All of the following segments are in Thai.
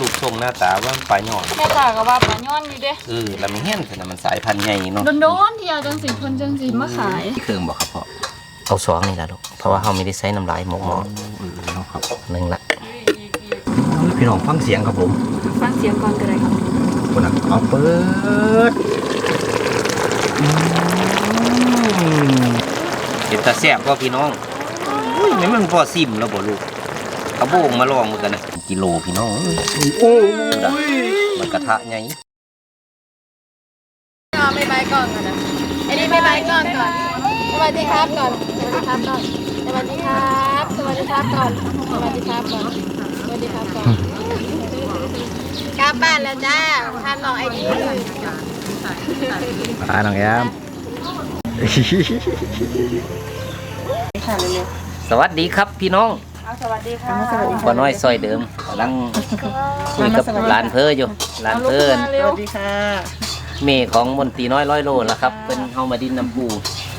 รูปทรงหน้าตาว่ามันปลาหย่อนแม่ตาก็ว่าปลาย้อนอยู่เด้เออแล้วไม่เห็นแต่มันสายพันธุ์ใหญ่เนาะโดนๆที่เอาจังสิเพิ่นจังสิมาขายเครื่องบอกครับพ่อเอาสองนี่ละลูกเพราะว่าเขาไม่ได้ใส่น้ำลายหมกหมอเออเนาะครับหนึ่งละพี่น้องฟังเสียงครับผมฟังเสียงก่อนก็ได้ครับคนน่ะเอาเปิดเห็นตาแซ่บก็พี่น้องอุ้ยไม่มันพอซิมแล้วบ่ลูก เอาโบงมาลองมือกันนะกิโลพี่น้องโอ้ยมันกระทะไงเอาไม่ใบก่อนก่อนนะอันนี้ไม่ใบก่อนก่อนสวัสดีครับก่อนสวัสดีครับก่อนสวัสดีครับสวัสดีครับก่อนสวัสดีครับก่อนสวัสดีครับก่อนกลับบ้านแล้วจ้าท่านลองไอดีเลยปลาหนังแอมสวัสดีครับพี่น้อง สวัสดีค่ะบ่น้อยซอยเดิมกำลังคุยกับหลานเพออยู่หลานเพอเร็วเมของมนตรีน้อยร้อยโลแล้วครับ เป็นเฮามาดินน้ำปู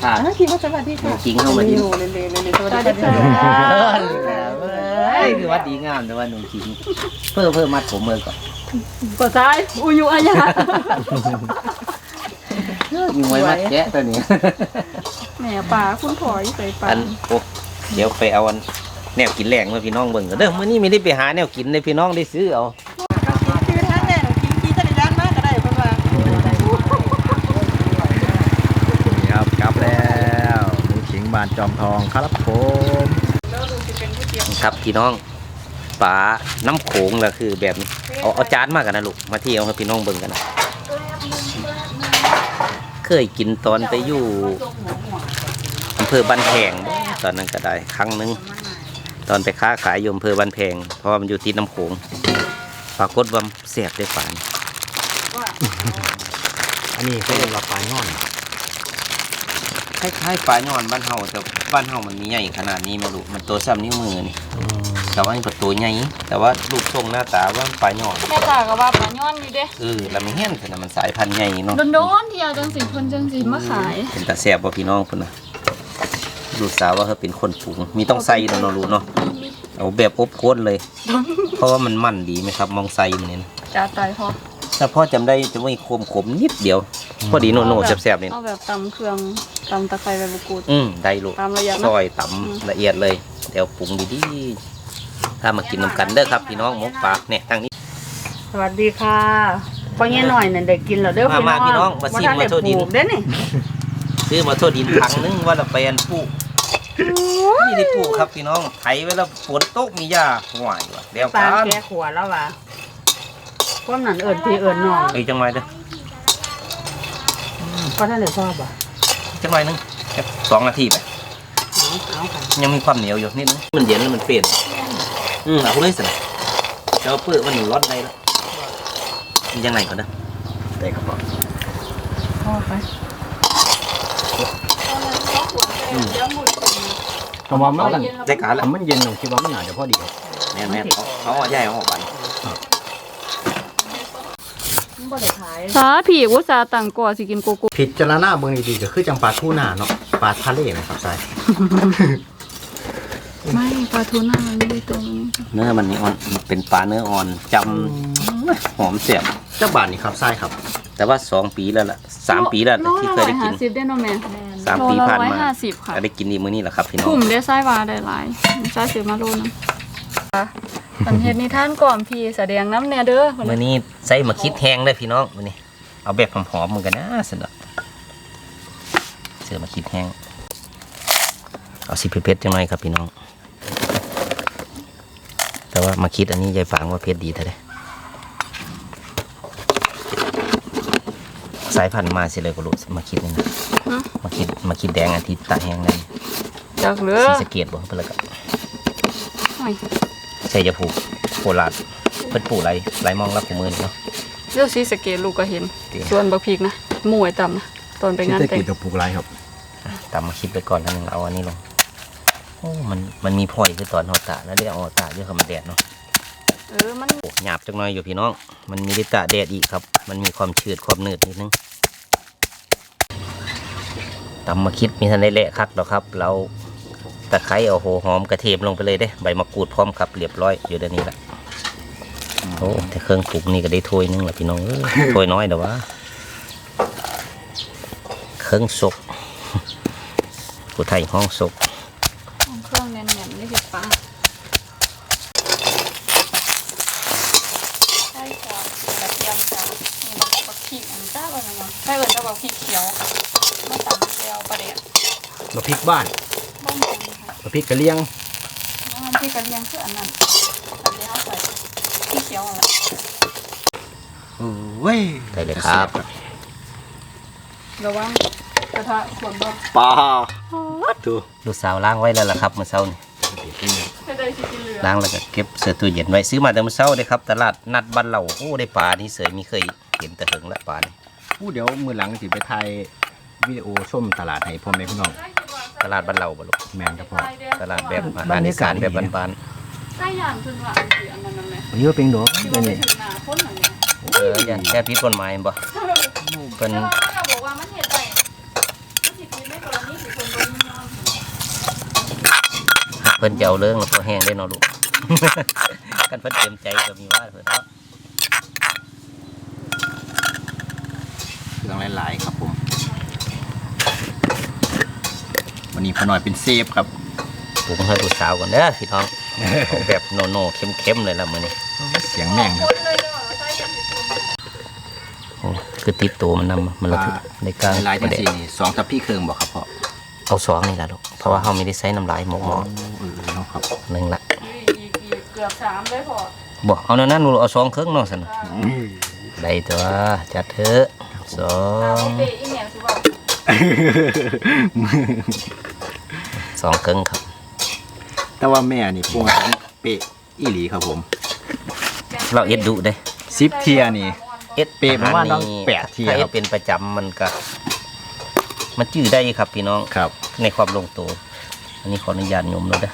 ค่ะคิดว่าสวัสดีค่ะจริงเฮามาดินเร็วๆเร็วๆเร็วๆสวัสสวัสดีดีค่ะค่ะเฮ้ยคือวัดดีงามแต่ว่าหนุ่มขิงเพิ่มเพิ่มมัดผมเมือก่อนปวดซ้ายอุยุอายายิงไว้มัดแกะตัวนี้แหมป่าคุณผอยใส่ป่าอันโอ้เดี๋ยวไปเอาอัน แนวกินแรงมาพี่น้องเบิ่งกันเด้อมื้อนี้ไม่ได้ไปหาแนวกินเลยพี่น้องได้ซื้อเอาคือท่านแน่หนูกินขี่จักรยานมากก็ได้เพิ่นว่านี่ครับกลับแล้วหมูขิงบานจอมทองครับผมครับพี่น้องปลาน้ำโขงละคือแบบนี้เอาเอาจานมากันนะลูกมาเที่ยวให้พี่น้องเบิ่งกันนะเคยกินตอนไปอยู่อำเภอบ้านแพงตอนนั้นก็ได้ครั้งหนึ่ง ตอนไปค้าขายอยู่อำเภอบ้านแพง เพราะว่ามันอยู่ที่น้ำโขงปรากฏว่าเสียบได้ป่านอันนี้เขาเรียกว่าปลาย่อนคล้ายๆปลาหย่อนบ้านเฮาแต่บ้านเฮามันมีใหญ่ขนาดนี้ไหม่ลูกมันตัวซ้ำนิ้วมือนี่แต่ว่ามันก็ตัวใหญ่แต่ว่ารูปทรงหน้าตาว่ามันปลาหย่อนแม่ตาก็ว่าปลาย้อนอยู่เด้เออแล้วไม่เห็นแต่มันสายพันธุ์ใหญ่เนาะโดนๆที่เอาจังสิเพิ่นจังสิมาขายเป็นตาแซ่บบ่พี่น้องพุ่นน่ะ ลูกสาวว่าเขาเป็นคนปรุงมีต้องใส่เนาะเนาะลูกเนาะเอาแบบอบโคนเลย เพราะว่ามันมันดีไหมครับ มองใส่มันนี่นะจ้าตายพอถ้าพ่อจำได้จะไม่คมขมนิดเดียว พอดีโน่ๆแซ่บๆนี่เอาแบบตำเครื่องตำตะไคร้ใบมะกรูดอืมได้ลูกตามระยะนะซอยตำละเอียดเลย เดี๋ยวปรุงดีๆถ้ามากินน้ำกันเด้อครับพี่น้องหมกปลาเนี่ยทางนี้ สวัสดีค่ะปังเงี้ยหน่อยนั่นได้กินแล้วเด้อมามาพี่น้องมาซิมมาโทษดีปลูกเด้อนี่ซื้อมาโทษดินถังนึงว่าเราไปอันปลูก นี่ได้ปลูกครับพี่น้องไถไว้แล้วฝนตกมีหญ้าห่วยว่ะเดี๋ยวตากันแก่ขวแล้วว่ะพวกนั้นเอิ้นพี่เอิ้นน้องเอ้ยจังไรเด้อก็ท่านได้ชอบอะจังไรนึงแค่สองนาทีไปเอาเอาค่ะยังมีความเหนียวอยู่นิดนึงมันเย็นแล้วมันเปลี่ยนอืมเอาเลยสิเจ้าเปื้อมันร้อนในแล้วมันยังไงก่อนเด้อได้กระป๋องพ่อไป แต่ว่ามันได้การแล้วถ้ามันเย็นหนูคิดว่ามันอาจจะพอดีครับแม่แม่เขาเขาเอาใหญ่เอาออกไปบ่ได้ขายสาผีอุตสาห์ตั้งก่อสิกินโกโก้พิจารณาเมืองดีๆก็คือจังปลาทูน่าเนาะปลาทะเลนะครับใช่ไม่ปลาทูน่ามันไม่ได้ตัวนี้เนื้อมันนี่อ่อนเป็นปลาเนื้ออ่อนจำหอมเสียบเจ้าบาทนี่ครับใช่ครับ แต่ว่าสองปีแล้วล่ะสามปีแล้วที่เคยได้กินโลละร้อห้าสิบได้เนาะแม่ สามปีผ่านโลละร้อยมาห้าสิบค่ะก็ได้กินดีมื้อนี้แหละครับพี่น้องกลุ่มได้ไส้วาได้หลายไส้ซื้อมาโลนึงสันเฮ็ดนิทานก่อนพี่แสดงน้ำแน่เด้อมื้อนี้ใส่มาคิดแห้งได้อพี่น้องมื้อนี้เอาแบบหอมๆเหมือนกันนะสนุกเสือมาคิดแห้งเอาสิเผ็ดๆจังหน่อยครับพี่น้อง แต่ว่ามาคิดอันนี้ยายฝางว่าเผ็ดดีแท้เลย สายพันธุ์มาสิเลยก็รู้มาคิดนี่นะมาคิดมาคิดแดงอาทิตย์ตาแห้งนั่นจากเหลือสีสะเกตบ่เพิ่นละก็โอ้ยใส่จะผูกโคราชเพิ่นปลูกไรไรมองรับของมือนี่เนาะเลือกสีสะเกตลูกก็เห็นจริงส่วนบักพริกนะหมวยต่ำนะตอนไปที่งานได้แต่งกินกับปลูกไรครับตามมาคิดไปก่อนแล้วนึงเอาอันนี้ลงโอ้มันมันมีพลอยคือตอนเฮาตะแล้วได้เอาตะเยอะคำแดดเนาะเออมันโอ้หยาบจังหน่อยอยู่พี่น้อง มันมีได้ตะแดดอีกครับ มันมีความชืดความหนืดนิดนึง ตำมาคิดมีทันได้เละคักหรอกครับ เราตะไคร้เอาโหหอมกระเทียมลงไปเลยเด้ใบมะกรูดพร้อมครับเรียบร้อยอยู่เดี๋ยวนี้แหละอืมโอ้แต่เครื่องปรุงนี่ก็ได้ถ้วยหนึงแหละพี่น้องเอ้ยถ้วยน้อยแต่ว่าเครื่องสกผู้ไทยห้องสก เครื่องแน่นๆนี่คือปลาใช่ค่ะกระเทียมจ้ะนี่เราบักพริกอันจ้าอะไรมาใช่เอิญจะบักพริกเขียวค่ะมาตำเจียวปลาเด็ด บะพริกบ้านบ้านเมืองค่ะบะพริกกะเลียงน้ำพริกกระเลียงคืออันนั้นอันนี้เอาใส่พริกเขียวอะไรเว้ยได้เลยครับระวังกระทะขวดบ่ปลาดูลูกสาวล้างไว้แล้วล่ะครับเมื่อเช้านี่ให้ได้สิกินเหลือล้างแล้วก็เก็บเสื้อตู้เย็นไว้ซื้อมาแต่เมื่อเช้าเลยครับตลาดนัดบ้านเราโอ้ได้ปลานี่เสยมีเคยเห็นแต่เหิงละปลานี่อู้เดี๋ยวมือหลังสิไปถ่ายวิดีโอชมตลาดให้พ่อแม่พี่น้อง ตลาดบ้านเราบ่ลูกแมนครับพ่อตลาดแบบอาบรหารรอียากาสาศนดีแบบบ้านไส้ย่างถึงว่าอันที่อันนั้นนั่นแหละเยอะเป็นดอกที่เลว่ายไม่นี่ถึงหน้าพ้นอันเนี้ยๆเอออย่าแค่พิษกฎหมายบ่เพิ่นแต่ว่าเราบอกว่ามันเห็ดได้มันสิกินในกรณีที่คนโดนนอนเพิ่นจะเอาเรื่องแล้วพอแห้งได้เนาะลูก กันเพิ่นเตรียมใจก็มีว่าเพิ่นเนาะเครื่องหลายๆครับผม วันนี้พ่อหน่อยเป็นเซฟครับปรุงให้ลูกสาวก่อนเด้อพี่น้องเอาแบบโนโนๆเข้มๆเลยล่ะมื้อนี้เสียงแม่งครับพ้นเลยเนาะไส้ยังสิกินโอ้คือติดตัวมันนำมันระทึกในกลางหลายๆปจัระงเด็นสี่นี่สองทัพพี่เครื่องบอกครับพ่อเอาสองนี่ล่ะลูกเพราะว่าเฮาไม่ได้ใช้น้ำลายหมกหมอเออเนาะครับหนึงละอีกอีกเกือบสามเลยพอบ่เอาแนวนั้นลูกเอาสองเครื่องเนาะซั่นน่ะได้ตัวจัดเถอะสออ่างโอเคอีแม่ สิบอกสองเครื่องครับ แต่ว่าแม่นี่ปรุงอาหารเป๊ะอีหลีครับผมเราเอ็ดดุเด้ซิปเทียนี่ เอ็ดเปรย์ผมว่าต้องแปดเที่ยวถ้าเอ็ดเป็นประจำมันก็ มันจื้อได้ครับพี่น้องครับ ในความลงตัว อันนี้ขออนุญาตโยมแล้วเด้อ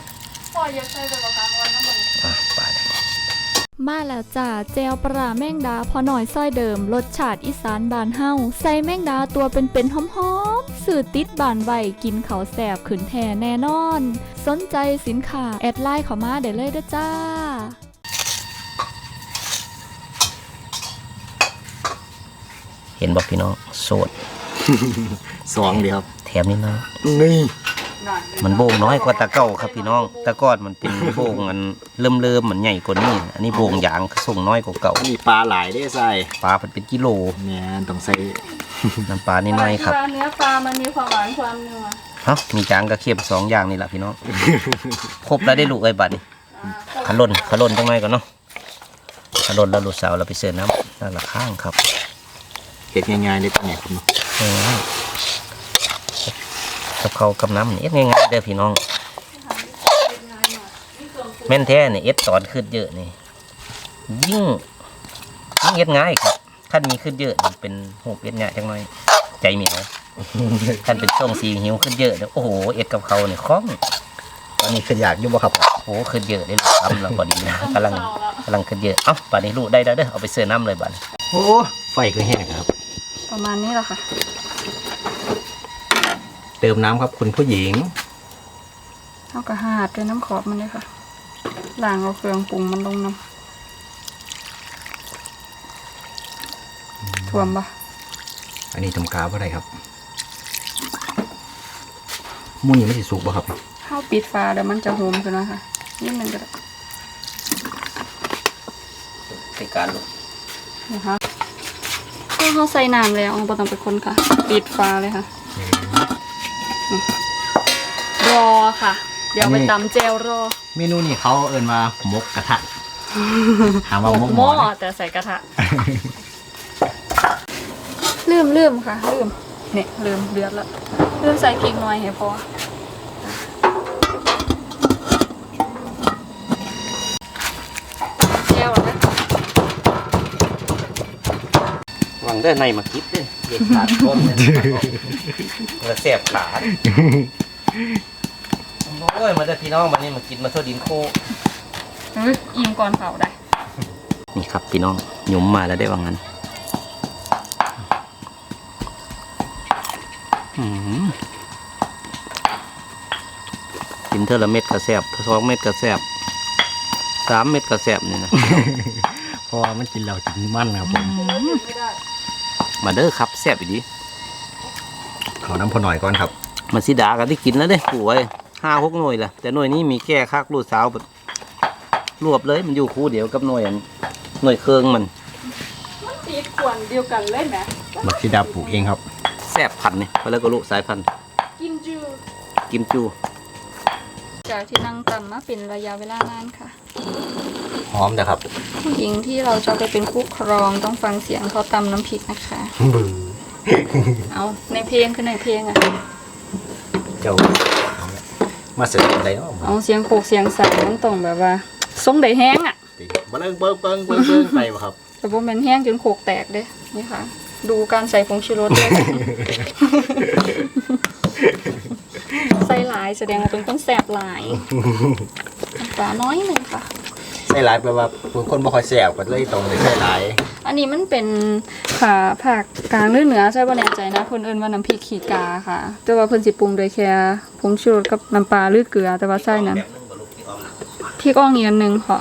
พ่ออยากใส่ไปประกันวันน้ำมัน อะไปเลย มาแล้วจ้าเจลปลาแมงดาพอหน่อยซ้อยเดิมรสชาติอีสานบานเฮาใส่แมงดาตัวเป็นๆหอมๆสื่อติดบานไวกินเขาวแสบขืนแท่แน่นอน สนใจสินค้า แอดไลน์เข้ามาได้เลยเด้อจ้าเห็นบอกพี่น้องโสด สองเดียวแถมนี่นะนี่ มันโบงน้อยกว่าตะเก้าครับพี่น้อง ตะก้อนมันเป็นโบงอันเริ่มเริ่มๆมันใหญ่กว่านี้ อันนี้โบงยางส่งน้อยกว่าเก่าอันนี้ปลาหลายได้ใส่ปลามันเป็นกิโลเนี่ยต้องใส่น้ำปลานี่น้อยครับเนื้อปลามันมีความหวานความนัวเอ้ามีจางกับเค็มสองอย่างนี่แหละพี่น้องครบแล้วได้ลูกไอ้บัดนี่ขล่นขล่นจังไงก่อนเนาะขล่นแล้วลูกสาวเราไปเสิร์ฟน้ำนั่นละข้างครับเห็ดง่ายๆเลยตัวเนี่ยครับเนาะ ง่ายๆ กับเขาวกับน้ำนี่เอ็ดง่ายๆเด้อพี่น้องแม่นแท้เนี่ยเอ็ดตอนขึ้นเยอะนี่ยิ่งยิ่งเอ็ดง่ายครับท่านมีขึ้นเยอะนี่เป็นหูเอ็ดง่ายจังหน่อย ใจเหมียวท่านเป็นช่องสีหิวขึ้นเยอะเนี่ยโอ้โหเอ็ดกับเขาเนี่ยคล่องตอนนี้คืออยากอยู่บ่ครับโอ้โหขึ้นเยอะเลยลูกทำแล้วพอดีนะกำลังกำลังขึ้นเยอะเอ้าป่านนี้ลูกได้แล้วเด้อเอาไปเสิร์ฟน้ำเลยบัดนี้โอ้ไฟก็แห้งครับ ประมาณนี้แหละค่ะ เติมน้ำครับคุณผู้หญิงเท่ากับหาดเป็นน้ำขอบมันเลยค่ะล้างเอาเครื่องปรุงมันลงน้ำท่วมปะอันนี้ทำกาบอะไรครับมุ้นยังไม่สิสุกบ่ครับข้าวปิดฝาเดี๋ยวมันจะโหมขึ้นมาค่ะนิดนึงก็ได้เป็นการลูกนะคะก็เขาใส่น้ำแล้วเอาไปต้องไปคนค่ะ ปิดฝาเลยค่ะนี่ รอค่ะ เดี๋ยวไปตำแจวรอ เมนูนี้เขาเอิ้นว่าหมกกระทะถามว่าหมกหหม้ม้ออนะแต่ใส่กระทะ ลืมลืมค่ะ ลืมเนี่ยลืมเดือดแล้วลืมใส่พริกหน่อยให้พอแก้วแล้ว วางได้ในมาคิดเด้อเด็ดขาดก้นเนี่ยมันจะแสบขาโอ้ยมาได้อพี่น้องมานี่มากินมาเท่าดินโคเฮ้ยอิ่มก่อนเผาได้ นี่ครับพี่น้องหยุมมาแล้วได้ว่างั้นอื้อหือกินเท่าละเม็ดกระแสบสองเม็ดกระแสบสามเม็ดกระแสบนี่นะเพราะราะว่ามันกินแล้วกินมันครับผม มาเด้อครับแซ่บอีดีขอน้ำพอหน่อยก่อนครับมันสิดากันที่กินแล้วเด้ป่วยห้าหกหน่วยละแต่หน่วยนี้มีแค่คักลูกสาวแบบรวบเลยมันอยู่คู่เดียวกับหน่วยอันหน่วยเครื่องมันตีขวนเดียวกันเลยไหมมักซิดาปลูกเองครับแซ่บพันธุ์นี่เขาเรียกว่าลูกสายพันธุ์กิมจูกิมจู จากที่นั่งตำมาเป็นระยะเวลานานค่ะ หอมนะครับผู้หญิงที่เราจะไปเป็นคู่ครองต้องฟังเสียงเขาตำน้ำพริกนะคะบือเอาในเพลงคือในเพลงอะเจ้ามาเสร็จอะไรเนาะเอาเสียงโขกเสียงสายมันต้องแบบว่าทรงได้แห้งอะตีมาเริ่งเบิ้งเบิ้งเบิ้งเบิ้งไปบ่ครับแต่ว่ามันแห้งจนโขกแตกเด้นี่ค่ะ ดูการใส่ผงชูรสด้วยใส่หลายแสดงว่าเป็นคนแสบหลายน้ำปลาน้อยหนึ่งค่ะใส่หลายแปลว่าผู้คนบ่ค่อยแซ่บก็เลยต้องเลยใส่หลายอันนี้มันเป็นค่ะภาคกลางหรือเหนือใช่ป่ะแน่ใจนะเพิ่นเอิ้นว่าน้ำพริกขี้กาค่ะ แต่ว่าเพิ่นสิปรุงโดยแค่ผงชูรสกับน้ำปลาหรือเกลือ แต่ว่าใส่นั้นพริกอ่องอีกอันหนึงค่ะ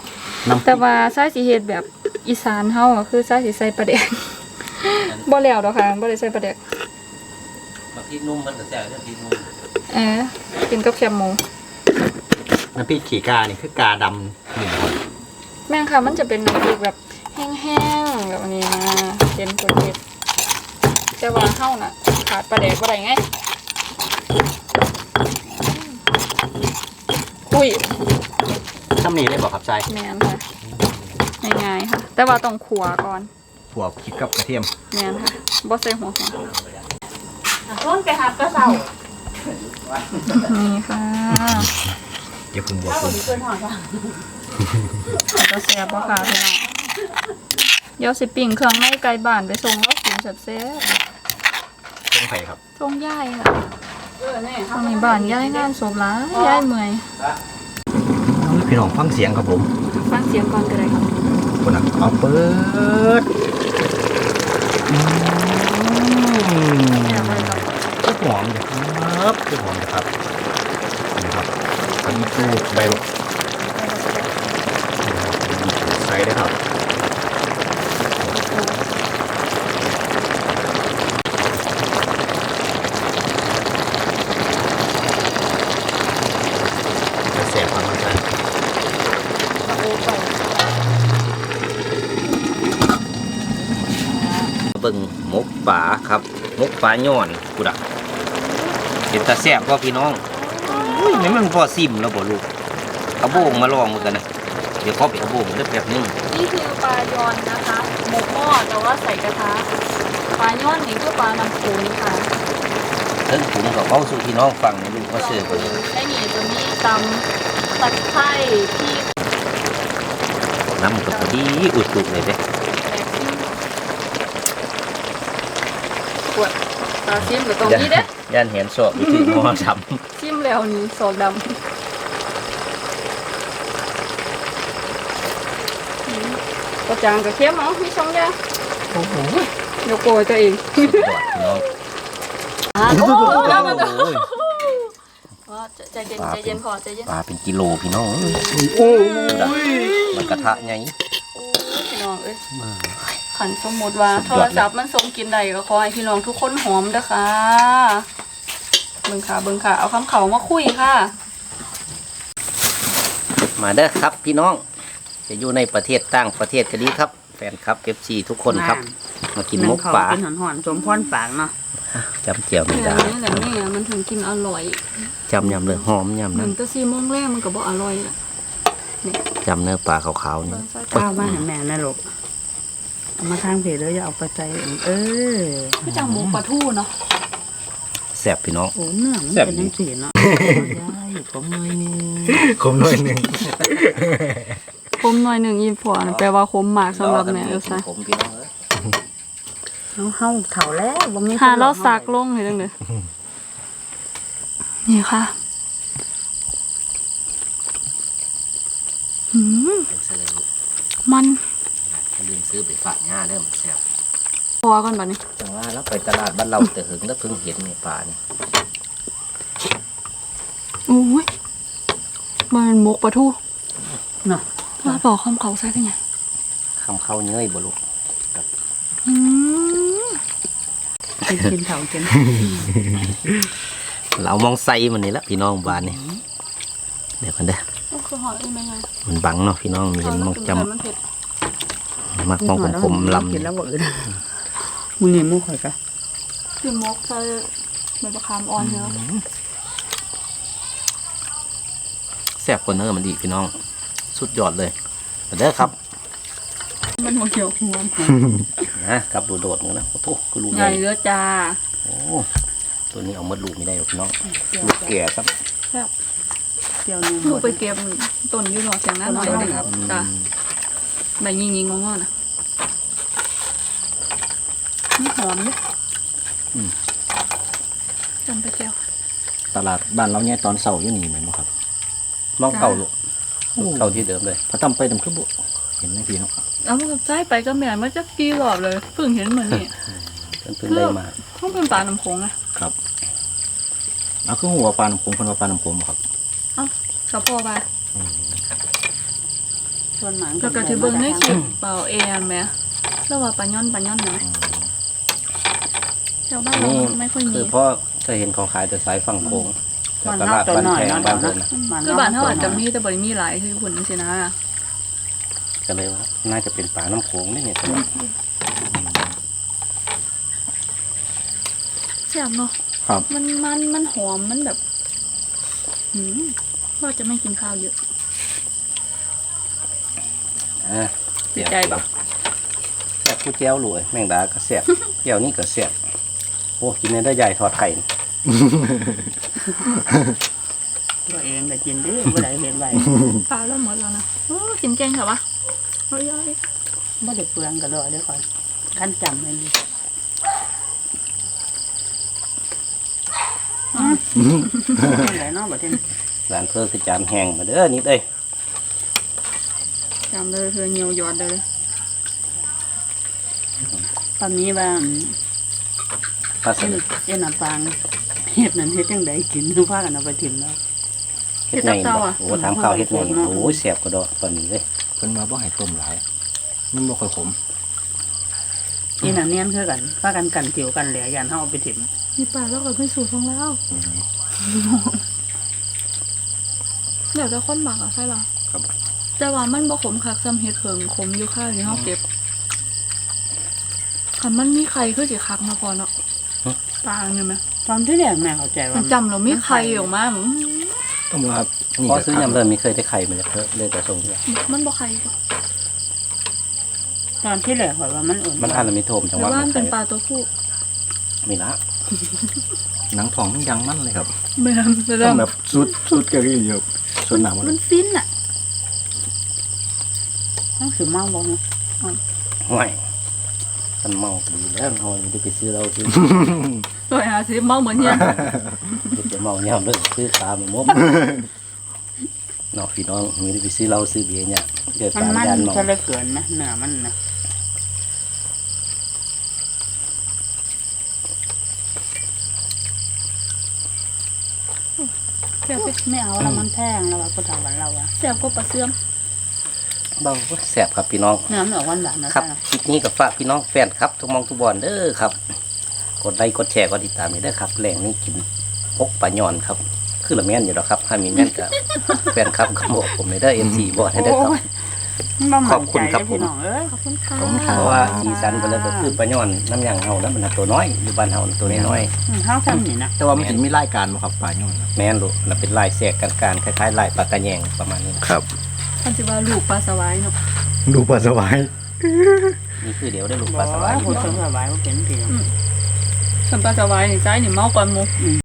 น้ำแต่ว่าใส่สิเฮ็ดแบบอีสานเฮาอะคือใส่สิใส่ปลาแดกบ่แล้วดอกค่ะบ่ได้ใส่ปลาแดกมาพริกนุ่มมันจะแซ่บเรื่องพริกนุ่มเออกินกับแคบหมูน้ำพริกขี้กานี่คือกาดำนี่ครับแม่ง ค่ะ มันจะเป็นน้ำพริกแบบแห้งๆแบบนี้นะเย็นคนเฮ็ดแต่ว่าเฮาน่ะ ขาดปลาแดกบ่ได้ไงอุ้ยทำนี่ได้บ่ครับใส่แม่นค่ะง่ายๆค่ะ แต่ว่าต้องขัวก่อนถั่วพริกกับกระเทียมแม่นค่ะบ่ใส่หัวหอมต้นไปหับกระเสานี่ค่ะ เดี๋ยวผมบวกเพื่อนหอดว่าจะแซ่บบ่ค่ะพี่น้องเดี๋ยวสิปิ้งเครื่องในไก่บ้านไปส่งแล้วกินแซ่บต้มไข่ครับๆส่งย่ายค่ะทางนี้บ้านย่ายงานศพหลายย่ายเมื่อยพี่น้องฟังเสียงครับผมฟังเสียงก่อนก็ได้ค่ะคนน่ะเอาเปิดอืมแซ่บเลยครับก็หอมเลยครับหอมเลยครับันคือใบใส่เลยครับจะแสบความมันกันเบิ่งมกป่าครับมกป่าย่อนกูดะเป็นตาแซ่บก็พี่น้อง นี่มันพอซิมแล้วบ่ลูกเอาโบงมาลองมือกันนะเดี๋ยวเขาไปเอาโบงได้แป๊บนึงนี่คือปลายอนนะคะหมกหม้อแต่ว่าใส่กระทะปลายอนนี่คือปลาน้ำปูนค่ะเพิ่งถุงกับเขาสู่พี่น้องฟังในลูกเขาเสิร์ฟกันเลยและนี่ตัวนี้ตำตะไคร้พริกน้ำกับพอดีอุดตุกเลยเด้ปวดตาซิมกับตรงนี้เด้ ย่านเห็นสอบอยู่ที่มอสามซิมแล้วนี่สอกดำกระจางกับเค็มเนาะมีสองอย่างโอ้โหยกโกยตัวเองสุดยอดพี่น้องโอ้โหแล้วมันโอ้ยใจเย็นใจเย็นพอใจเย็นปลาเป็นกิโลพี่น้องโอ้ยมันกระทะไง โอ้ยพี่น้องเอ้ยขันสมมติว่าสุดโทยรอดเลย ศัพท์มันส่งกินได้ก็ขอให้พี่น้องทุกคนหอมเด้อค่ะ เบิ่งค่ะเบิ่งค่ะ เอาคำเขามาคุยค่ะ มาเด้อครับพี่น้อง จะอยู่ในประเทศต่างประเทศก็ดีครับ แฟนครับ FC ทุกคนครับ มากินหมกป่ากินหอนๆจมพรปากเนาะจำเจียวไม่แบได้บนี้แหละนี่อะมันถึงกินอร่อยจำยำเลยหอมยำหนึ่นั้งนแตัวซีโมงแรกมันก็บ่อร่อยละจำเนื้อปลาขาวๆนี่ข้าวมาให้แม่นะลูกเอามาทางเพจแล้วอย่าเอาไปใจเองเออก็จังหมูปลาทูเนาะแซ่บพี่น้อง โอ้เนื้อมันแซ่บเป็นดีจังสีเนาะได้ผมหน่อยนึงคมหน่อยหนึ่งคมหน่อยหนึ่งอีพอนะแปลว่าคมมากสำหรับแม่เออซะผมพี่น้องเอ้ยเอาเฮาเฒ่าแล้วบ่มีคนหาเราบอกซักลงให้จังเด้อนี่ค่ะหืมเป็นเสลลูกมันอย่าลืมซื้อไปฝากย่าเด้อมันแซ่บพ อก่อนบัดนี้จังว่าแล้วไปตลาดบ้านเราแต่หึงแล้วเพิ่งเห็นในป่านี่อุ้ยมันหมกปลาทูเนาะว่าบอกคำเขาใส่เป็นไงขคำเข้าเย้ยบ่ลูกกินกินเถากินเรามองไซมันนี่ละพี่น้องบ้านนี่เดี๋ยวกันเด้อก็คือหอมได้ไหมไงมันบังเนาะพี่น้องมีเห็นมองจมันเผ็ดำมักมองผมๆลำกินแล้วบ่อื่น มึงนี่มูข่อยกะคือมกใส่ใบมะขามอ่อนเนาะแซ่บกว่าเนื้อมันดีพี่น้อง สุดยอดเลยเด้อครับ มันหัวเขียวหัวนะครับดูโดดๆนะโอ้โหคือลูกใหใหญ่ญ่เยอะจ้า โอ้ตัวนี้เอามาลูกไม่ได้หรอกพี่น้องลูกแก่ครับเจียวนุ่มลูกไปเก็บต้นยูหนอเสียงหน้าหน่อยเลยครับจ้าใบยิงยิงงอๆนะนี่ห อมเนี่ยจำไปเจียวตลาดบ้านเราเนี่ยตอนเสาร์อยู่นี่แม่นบ่ครับมองเก่าลูกเก่าที่เดิมเลยพอตำไปตำคือบ่เห็นไหมพี่เนาะเอามันใส่ไปก็แม่มันจะกี่รอบเลยเพิ่งเห็นเหมือนนี่เพิ่นเพิ่งได้มาต้องเป็นปลาน้ำโขงอะครับเอาคือหัวปลาน้ำโขงเพิ่นว่าปลาน้ำโขงบ่ครับกระเพาะปลาส่วนหมางแล้วก็ที่เบิ่งในคลิปเปล่าแอมแหม่แล้วว่าปลาย่อนปลาย่อนนะ แถวบ้านเราไม่ค่อยมีคือเพราะเคยเห็นของขายแต่สายฝั่งโค้งแต่ตลาดบ้านแพงบ้านเพิ่นนะคือบ้านเฮาอาจจะมีแต่บ่ได้มีหลายคือญี่ปุ่นจังซี่นะก็เลยว่า น่าจะเป็นปลาน้ำโขงนี่เนี่ยแซ่บเนาะครับ มันมันมันหอมมันแบบหืมว่าจะไม่กินข้าวเยอะอ่าติดใจปะแซ่บผู้เจ้ารวยแมงดาก็แซ่บเจ้านี่ก็แซ่บ โอ้กินในได้ใหญ่ทอดไข่ตัวเองก็กินดิบ่ได้เห็นไว้ปลาแล้วหมดแล้วนะโอ้กินเก่งค่ะวะเฮ้ยบ่ได้เปลืองก็ดอกเด้อก่อนขั้นจำเลยดิไหนเนาะบ่ทินร้านเพื่อคือจานแห้งมาเด้อนี่เด้ยจำเลยคือเหนียวยอดเลยตอนนี้ว่า ปลาสเอ็นลิดเอ็นน้ำปางเฮ็ดนั่นเฮ็ดจังไดกินนึกว่ากันเอาไปถิ่มแล้ว เฮ็ดไงบ่โอ้ถามข้าวเฮ็ดไงโอ้ยแซ่บกว่าดอกตอนนี้เลยเพิ่นว่าบ่ให้ต้มหลาย มันบ่ค่อยขมนี่น่ะเนียนคือกันพากันกันเกี่ยวกันแหละยานเฮาเอาไปถิ่มมีปลาแล้วก็ไม่สูตรของเราอืมเดี๋ยวจะค้นหมักอะใช่ป่ะครับแต่ว่ามันบ่ขมคักซ้ำเห็ดเพิงขมอยู่ข้าวที่เฮาเก็บคันมันมีไข่คือสิคักนะพอเนาะ ปลาเนี่ยไหมตอนที่แรกแม่เข้าใจว่ามันจำเรามีไข่ออกมาอืมต้องว่านี่พอก็ซื้อครับยำเริ่มมีเคยได้ไข่มาจากเพิ่นเลยแต่ส่งเพื่อมันบ่ไข่ปะตอนที่แรกข่อยว่ามันเอิ่นมันอ่านแล้วมีโทมจังหหรือวะว่ามันไข่เป็นปลาตัวผู้มีละหนังทองมันยังมันเลยครับแม่นเริ่ต้อมงแบบสุดสุดกะรี่ครับสุดหนังมันมันฟินอะทั้งสิเมาบ่เนาะห่วยมันเมาก็ดีแล้วเฮาไม่ได้ไปซื้อเราซื้อ ตัวหาสิเมาเหมือนเนี่ยเดี๋ยวจะเมายามเลิกซื้อปลามามุมเนาะพี่น้องไม่ได้ไปซื้อเราซื้อเบียร์เนี่ยเกิดมันตามมันยานเมาซะเหลือเกินนะเนื้อมันนะแซ่บไม่เอาแล้วมันแพงแล้วว่าผู้เฒ่าบ้านเราอะแซ่บก็ปลาเสื่อมเบาแสบครับพี่น้อง เนื้อมันออกหวานๆนะครับจ๊ะคลิปนี้กับฝากพี่น้องแฟนครับทุกหมองทุกบอลเด้อครับ กดไลค์กดแชร์กดติดตามให้เด้อครับแรงนี้กินพกปลาหย่อนครับ คือละแม่นอยู่แล้วครับถ้ามีแม่นกับแฟนครับก็บอกผมเลยเด้อเอ็นซีบอกให้เด้อครับ มันบ่ขอบคุณครับมั่นใจเด้อพี่น้องเอ้ยขอบคุณค่ะขอบคุณครับเพราะว่าสีสันก็เลยก็คือปลาหย่อนน้ำยางเฮาแล้วมันนะตัวน้อยอยู่บ้านเฮาน่ะตัวน้อยอืมเฮาทำนี่นะแต่ว่ามันถึงมีรายการบ่ครับปลาย่อนนะๆแม่นลูกแล้วเป็นลายแสกกลางๆคล้ายๆลายปลากระแยงประมาณนี้ครับมันจะว่าลูกปลาสวายเนาะดูปลาสวายนี่คือเดี๋ยวได้ลูกบ่ปลาสวายผู้ชมสบายบ่เป็นพี่น้อง ส่วนปลาสวายนี่